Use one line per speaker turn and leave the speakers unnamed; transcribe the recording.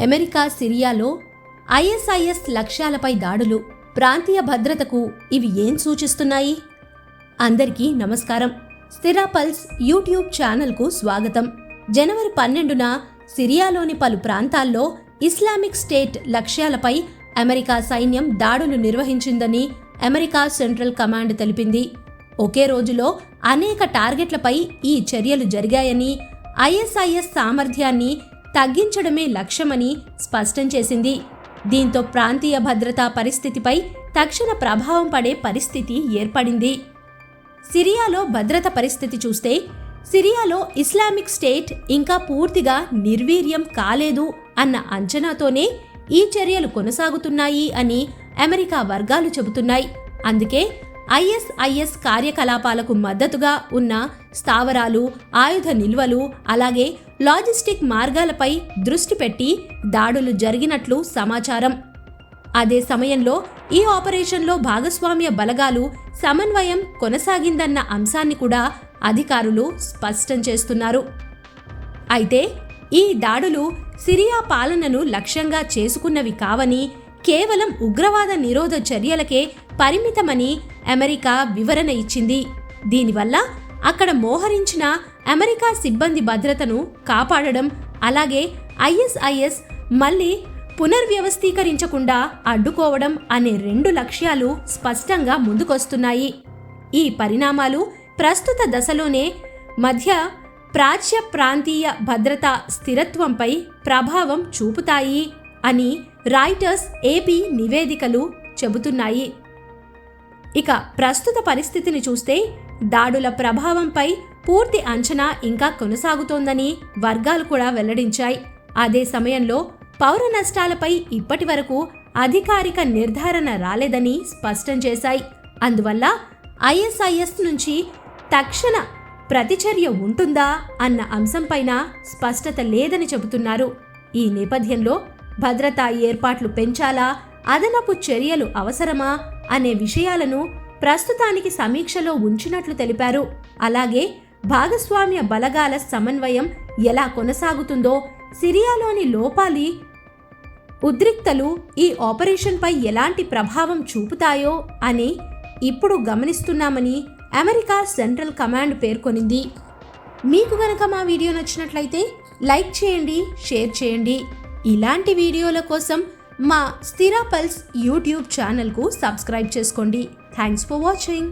America సిరియాలో ISIS లక్ష్యాలపై దాడులు ప్రాంతీయ భద్రతకు ఇవి ఏం సూచిస్తున్నాయి? అందరికీ నమస్కారం. స్థిరా పల్స్ యూట్యూబ్ ఛానల్కు స్వాగతం. జనవరి పన్నెండున సిరియాలోని పలు ప్రాంతాల్లో ఇస్లామిక్ స్టేట్ లక్ష్యాలపై అమెరికా సైన్యం దాడులు నిర్వహించిందని అమెరికా సెంట్రల్ కమాండ్ తెలిపింది. ఒకే రోజులో అనేక టార్గెట్లపై ఈ చర్యలు జరిగాయని ఐఎస్ఐఎస్ సామర్థ్యాన్ని తగ్గించడమే లక్ష్యమని స్పష్టం చేసింది. దీంతో ప్రాంతీయ భద్రతా పరిస్థితిపై తక్షణ ప్రభావం పడే పరిస్థితి ఏర్పడింది. సిరియాలో భద్రత పరిస్థితి చూస్తే సిరియాలో ఇస్లామిక్ స్టేట్ ఇంకా పూర్తిగా నిర్వీర్యం కాలేదు అన్న అంచనాతోనే ఈ చర్యలు కొనసాగుతున్నాయి అని అమెరికా వర్గాలు చెబుతున్నాయి. అందుకే ఐఎస్ఐఎస్ కార్యకలాపాలకు మద్దతుగా ఉన్న స్థావరాలు ఆయుధ నిల్వలు అలాగే లాజిస్టిక్ మార్గాలపై దృష్టి పెట్టి దాడులు జరిగినట్లు సమాచారం. అదే సమయంలో ఈ ఆపరేషన్లో భాగస్వామ్య బలగాలు సమన్వయం కొనసాగిందన్న అంశాన్ని కూడా అధికారులు స్పష్టం చేస్తున్నారు. అయితే ఈ దాడులు సిరియా పాలనను లక్ష్యంగా చేసుకున్నవి కావని కేవలం ఉగ్రవాద నిరోధ చర్యలకే పరిమితమని అమెరికా వివరణ ఇచ్చింది. దీనివల్ల అక్కడ మోహరించిన అమెరికా సిబ్బంది భద్రతను కాపాడడం అలాగే ఐఎస్ఐఎస్ మళ్ళీ పునర్వ్యవస్థీకరించకుండా అడ్డుకోవడం అనే రెండు లక్ష్యాలు స్పష్టంగా ముందుకొస్తున్నాయి. ఈ పరిణామాలు ప్రస్తుత దశలోనే మధ్య ప్రాచ్య ప్రాంతీయ భద్రతా స్థిరత్వంపై ప్రభావం చూపుతాయి అని రాయిటర్స్ ఏపీ నివేదికలు చెబుతున్నాయి. ఇక ప్రస్తుత పరిస్థితిని చూస్తే దాడుల ప్రభావంపై పూర్తి అంచనా ఇంకా కొనసాగుతోందని వర్గాలు కూడా వెల్లడించాయి. అదే సమయంలో పౌర నష్టాలపై ఇప్పటి వరకు అధికారిక నిర్ధారణ రాలేదని స్పష్టం చేశాయి. అందువల్ల ఐఎస్ఐఎస్ నుంచి తక్షణ ప్రతిచర్య ఉంటుందా అన్న అంశంపైన స్పష్టత లేదని చెబుతున్నారు. ఈ నేపథ్యంలో భద్రతా ఏర్పాట్లు పెంచాలా? అదనపు చర్యలు అవసరమా? అనే విషయాలను ప్రస్తుతానికి సమీక్షలో ఉంచినట్లు తెలిపారు. అలాగే భాగస్వామ్య బలగాల సమన్వయం ఎలా కొనసాగుతుందో సిరియాలోని లోపాలి ఉద్రిక్తలు ఈ ఆపరేషన్పై ఎలాంటి ప్రభావం చూపుతాయో అని ఇప్పుడు గమనిస్తున్నామని అమెరికా సెంట్రల్ కమాండ్ పేర్కొనింది. మీకు గనక మా వీడియో నచ్చినట్లయితే లైక్ చేయండి షేర్ చేయండి. ఇలాంటి వీడియోల కోసం మా స్థిరా పల్స్ యూట్యూబ్ ఛానల్కు సబ్స్క్రైబ్ చేసుకోండి. Thanks for watching